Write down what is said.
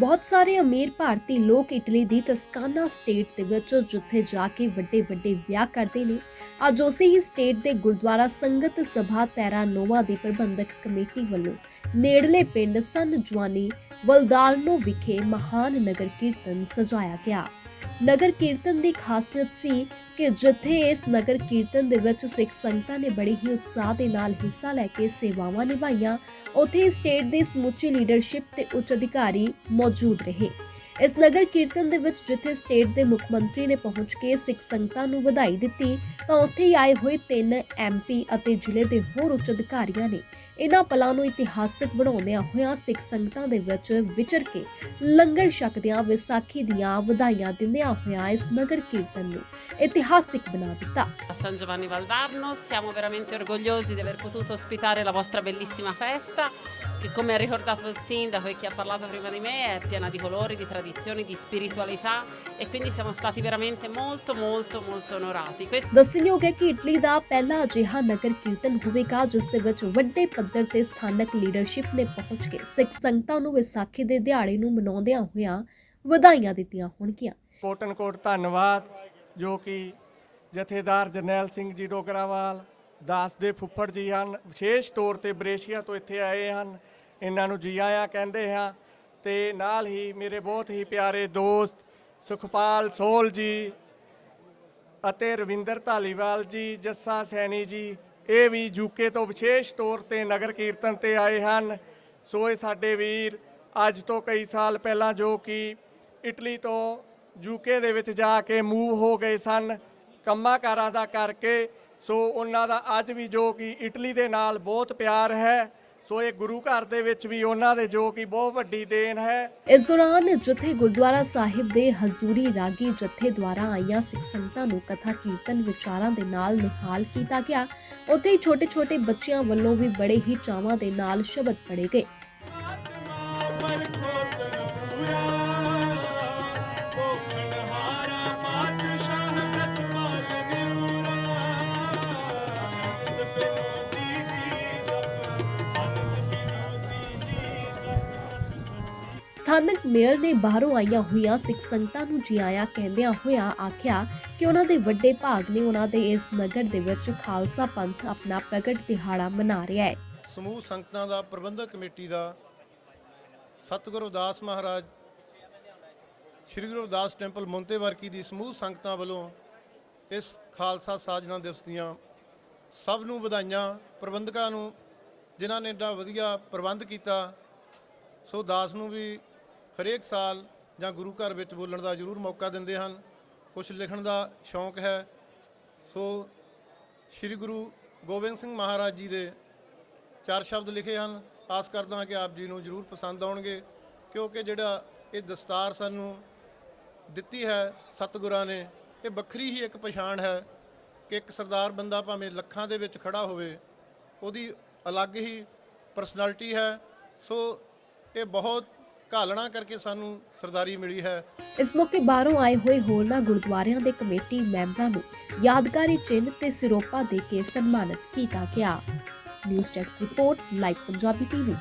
ਬਹੁਤ ਸਾਰੇ ਅਮੀਰ ਭਾਰਤੀ ਲੋਕ ਇਟਲੀ ਦੀ ਤਸਕਾਨਾ ਸਟੇਟ ਦੇ ਵਿੱਚ, ਜਿੱਥੇ ਜਾ ਕੇ ਵੱਡੇ ਵੱਡੇ ਵਿਆਹ ਕਰਦੇ ਨੇ। ਅੱਜ ਉਸੇ ਹੀ ਸਟੇਟ ਦੇ ਗੁਰਦੁਆਰਾ ਸੰਗਤ ਸਭਾ ਤੈਰਾ ਨੋਵਾ ਦੀ ਪ੍ਰਬੰਧਕ ਕਮੇਟੀ ਵੱਲੋਂ ਨੇੜਲੇ ਪਿੰਡ ਸੰਨ ਜਵਾਨੀ ਵਲਦਾਰਨੋ ਵਿਖੇ ਮਹਾਨ ਨਗਰ ਕੀਰਤਨ ਸਜਾਇਆ ਗਿਆ। ਨਗਰ ਕੀਰਤਨ ਦੀ ਖਾਸੀਅਤ ਸੀ ਕਿ ਜਿੱਥੇ ਇਸ ਨਗਰ ਕੀਰਤਨ ਦੇ ਵਿੱਚ ਸਿੱਖ ਸੰਗਤਾਂ ਨੇ ਬੜੇ ਹੀ ਉਤਸ਼ਾਹ ਦੇ ਨਾਲ ਹਿੱਸਾ ਲੈ ਕੇ ਸੇਵਾਵਾਂ ਨਿਭਾਈਆਂ, ਉੱਥੇ ਸਟੇਟ ਦੇ ਸਮੁੱਚੀ ਲੀਡਰਸ਼ਿਪ ਤੇ ਉੱਚ ਅਧਿਕਾਰੀ ਮੌਜੂਦ ਰਹੇ। ਇਸ ਨਗਰ ਕੀਰਤਨ ਦੇ ਵਿੱਚ ਜਿੱਥੇ ਸਟੇਟ ਦੇ ਮੁੱਖ ਮੰਤਰੀ ਨੇ ਪਹੁੰਚ ਕੇ ਸਿੱਖ ਸੰਗਤਾਂ ਨੂੰ ਵਧਾਈ ਦਿੱਤੀ, ਤਾਂ ਉੱਥੇ ਹੀ ਆਏ ਹੋਏ ਤਿੰਨ ਐਮਪੀ ਅਤੇ ਜ਼ਿਲ੍ਹੇ ਦੇ ਹੋਰ ਉੱਚ ਅਧਿਕਾਰੀਆਂ ਨੇ ਇਹਨਾਂ ਪਲਾਂ ਨੂੰ ਇਤਿਹਾਸਕ ਬਣਾਉਂਦਿਆਂ ਹੋਇਆਂ ਸਿੱਖ ਸੰਗਤਾਂ ਦੇ ਵਿੱਚ ਵਿਚਰ ਕੇ ਲੰਗਰ ਛਕਦਿਆਂ ਵਿਸਾਖੀ ਦੀਆਂ ਵਧਾਈਆਂ ਦਿੰਦਿਆਂ ਹੋਇਆਂ ਇਸ ਨਗਰ ਕੀਰਤਨ ਨੂੰ ਇਤਿਹਾਸਕ ਬਣਾ ਦਿੱਤਾ। San Giovanni Valdarno, siamo veramente orgogliosi di aver potuto ospitare la vostra bellissima festa. Che come ha ricordato il sindaco e chi ha parlato prima di me è piena di colori, di tradizioni, di spiritualità e quindi siamo stati veramente molto molto molto onorati. Questo ਦੱਸਣਯੋਗ ਹੈ ਕਿ Italy ਦਾ ਪਹਿਲਾ ਅਜਿਹਾ ਨਗਰ ਕੀਰਤਨ ਹੋਵੇਗਾ ਜਿਸ ਦੇ ਵਿੱਚ ਵੱਡੇ ਪੱਧਰ ਤੇ ਸਥਾਨਕ ਲੀਡਰਸ਼ਿਪ ਨੇ ਪਹੁੰਚ ਕੇ ਸਿੱਖ ਸੰਗਤਾਂ ਨੂੰ ਵਿਸਾਖੀ ਦੇ ਦਿਹਾੜੇ ਨੂੰ ਮਨਾਉਂਦਿਆਂ ਹੋਇਆਂ ਵਧਾਈਆਂ ਦਿੱਤੀਆਂ ਹੋਣਗੀਆਂ ਕੋਟਨ ਕੋਟ ਧੰਨਵਾਦ ਜੋ ਕਿ ਜਥੇਦਾਰ ਜਰਨੈਲ ਸਿੰਘ ਜੀ ਡੋਗਰਾਵਾਲ ਦਾਸ ਦੇ ਫੁੱਫੜ ਜੀ ਹਨ। ਵਿਸ਼ੇਸ਼ ਤੌਰ ਤੇ ਬਰੇਸ਼ੀਆ ਤੋਂ ਇੱਥੇ ਆਏ ਹਨ। ਇਹਨਾਂ ਨੂੰ ਜੀ ਆਇਆਂ ਕਹਿੰਦੇ ਹਾਂ ਤੇ ਨਾਲ ਹੀ ਮੇਰੇ ਬਹੁਤ ਹੀ ਪਿਆਰੇ ਦੋਸਤ ਸੁਖਪਾਲ ਸੋਲ ਜੀ ਅਤੇ ਰਵਿੰਦਰ ਧਾਲੀਵਾਲ ਜੀ, ਜੱਸਾ ਸੈਣੀ ਜੀ, ਇਹ ਵੀ ਯੂਕੇ ਤੋਂ ਵਿਸ਼ੇਸ਼ ਤੌਰ ਤੇ ਨਗਰ ਕੀਰਤਨ ਤੇ ਆਏ ਹਨ। ਸੋ ਇਹ ਸਾਡੇ ਵੀਰ ਅੱਜ ਤੋਂ ਕਈ ਸਾਲ ਪਹਿਲਾਂ ਜੋ ਕਿ ਇਟਲੀ ਤੋਂ ਯੂਕੇ ਦੇ ਵਿੱਚ ਜਾ ਕੇ ਮੂਵ ਹੋ ਗਏ ਸਨ। ਕੰਮਾਂ ਕਾਰਾਂ ਦਾ ਕਰਕੇ ਸੋ ਉਹਨਾਂ ਦਾ ਅੱਜ ਵੀ ਜੋ ਕਿ ਇਟਲੀ ਦੇ ਨਾਲ ਬਹੁਤ ਪਿਆਰ ਹੈ ਸੋ ਇਹ ਗੁਰੂ ਘਰ ਦੇ ਵਿੱਚ ਵੀ ਉਹਨਾਂ ਦੇ ਜੋ ਕਿ ਬਹੁਤ ਵੱਡੀ ਦੇਣ ਹੈ। ਇਸ ਦੌਰਾਨ ਜਿੱਥੇ ਗੁਰਦੁਆਰਾ ਸਾਹਿਬ ਦੇ ਹਜ਼ੂਰੀ ਰਾਗੀ ਜਥੇ ਦੁਆਰਾ ਆਈਆਂ ਸਿੱਖ ਸੰਗਤਾਂ ਨੂੰ ਕਥਾ ਕੀਰਤਨ ਵਿਚਾਰਾਂ ਦੇ ਨਾਲ ਨਿਹਾਲ ਕੀਤਾ ਗਿਆ। ਉੱਥੇ ਹੀ ਛੋਟੇ-ਛੋਟੇ ਬੱਚਿਆਂ ਵੱਲੋਂ ਵੀ ਬੜੇ ਹੀ ਚਾਵਾਂ ਦੇ ਨਾਲ ਸ਼ਬਦ ਪੜ੍ਹੇ ਗਏ। ਸਥਾਨਕ ਮੇਅਰ ਨੇ ਬਾਹਰੋਂ ਆਈਆਂ ਹੋਈਆਂ ਸਿੱਖ ਸੰਗਤਾਂ ਨੂੰ ਜੀ ਕਹਿੰਦਿਆਂ ਹੋਇਆ ਆਖਿਆ ਕਿ ਉਹਨਾਂ ਦੇ ਵੱਡੇ ਭਾਗ ਨੇ ਉਹਨਾਂ ਦੇ ਇਸ ਨਗਰ ਦੇ ਵਿੱਚ ਖਾਲਸਾ ਪੰਥ ਆਪਣਾ ਪ੍ਰਗਟ ਦਿਹਾੜਾ ਮਨਾ ਰਿਹਾ ਹੈ। ਸਮੂਹ ਸੰਗਤਾਂ ਦਾ ਪ੍ਰਬੰਧਕ ਕਮੇਟੀ ਦਾ ਸਤਿਗੁਰੂ ਅਰਦਾਸ ਮਹਾਰਾਜ, ਸ੍ਰੀ ਗੁਰੂ ਅਰਦਾਸ ਟੈਂਪਲ ਮੋਂਤੇਵਰਕੀ ਦੀ ਸਮੂਹ ਸੰਗਤਾਂ ਵੱਲੋਂ ਇਸ ਖਾਲਸਾ ਸਾਜਨਾ ਦਿਵਸ ਦੀਆਂ ਸਭ ਨੂੰ ਵਧਾਈਆਂ, ਪ੍ਰਬੰਧਕਾਂ ਨੂੰ ਜਿਨ੍ਹਾਂ ਨੇ ਇੰਨਾ ਵਧੀਆ ਪ੍ਰਬੰਧ ਕੀਤਾ, ਸੋ ਦਾਸ ਨੂੰ ਵੀ ਹਰੇਕ ਸਾਲ ਜਾਂ ਗੁਰੂ ਘਰ ਵਿੱਚ ਬੋਲਣ ਦਾ ਜ਼ਰੂਰ ਮੌਕਾ ਦਿੰਦੇ ਹਨ। ਕੁਝ ਲਿਖਣ ਦਾ ਸ਼ੌਂਕ ਹੈ। ਸੋ ਸ੍ਰੀ ਗੁਰੂ ਗੋਬਿੰਦ ਸਿੰਘ ਮਹਾਰਾਜ ਜੀ ਦੇ ਚਾਰ ਸ਼ਬਦ ਲਿਖੇ ਹਨ। ਆਸ ਕਰਦਾ ਹਾਂ ਕਿ ਆਪ ਜੀ ਨੂੰ ਜ਼ਰੂਰ ਪਸੰਦ ਆਉਣਗੇ, ਕਿਉਂਕਿ ਜਿਹੜਾ ਇਹ ਦਸਤਾਰ ਸਾਨੂੰ ਦਿੱਤੀ ਹੈ ਸਤਿਗੁਰਾਂ ਨੇ, ਇਹ ਵੱਖਰੀ ਹੀ ਇੱਕ ਪਛਾਣ ਹੈ ਕਿ ਇੱਕ ਸਰਦਾਰ ਬੰਦਾ ਭਾਵੇਂ ਲੱਖਾਂ ਦੇ ਵਿੱਚ ਖੜਾ ਹੋਵੇ, ਉਹਦੀ ਅਲੱਗ ਹੀ ਪਰਸਨੈਲਿਟੀ ਹੈ। ਸੋ ਇਹ ਬਹੁਤ ਘਾਲਣਾ ਕਰਕੇ ਸਾਨੂੰ ਸਰਦਾਰੀ ਮਿਲੀ ਹੈ। ਇਸ ਮੌਕੇ ਬਾਹਰੋਂ ਆਏ ਹੋਏ ਹੋਰਨਾਂ ਗੁਰਦੁਆਰਿਆਂ ਦੇ ਕਮੇਟੀ ਮੈਂਬਰਾਂ ਨੂੰ ਯਾਦਗਾਰੀ ਚਿੰਨ੍ਹ ਤੇ ਸਿਰੋਪਾ ਦੇ ਕੇ ਸਨਮਾਨਿਤ ਕੀਤਾ ਗਿਆ। News desk report, live Punjabi TV.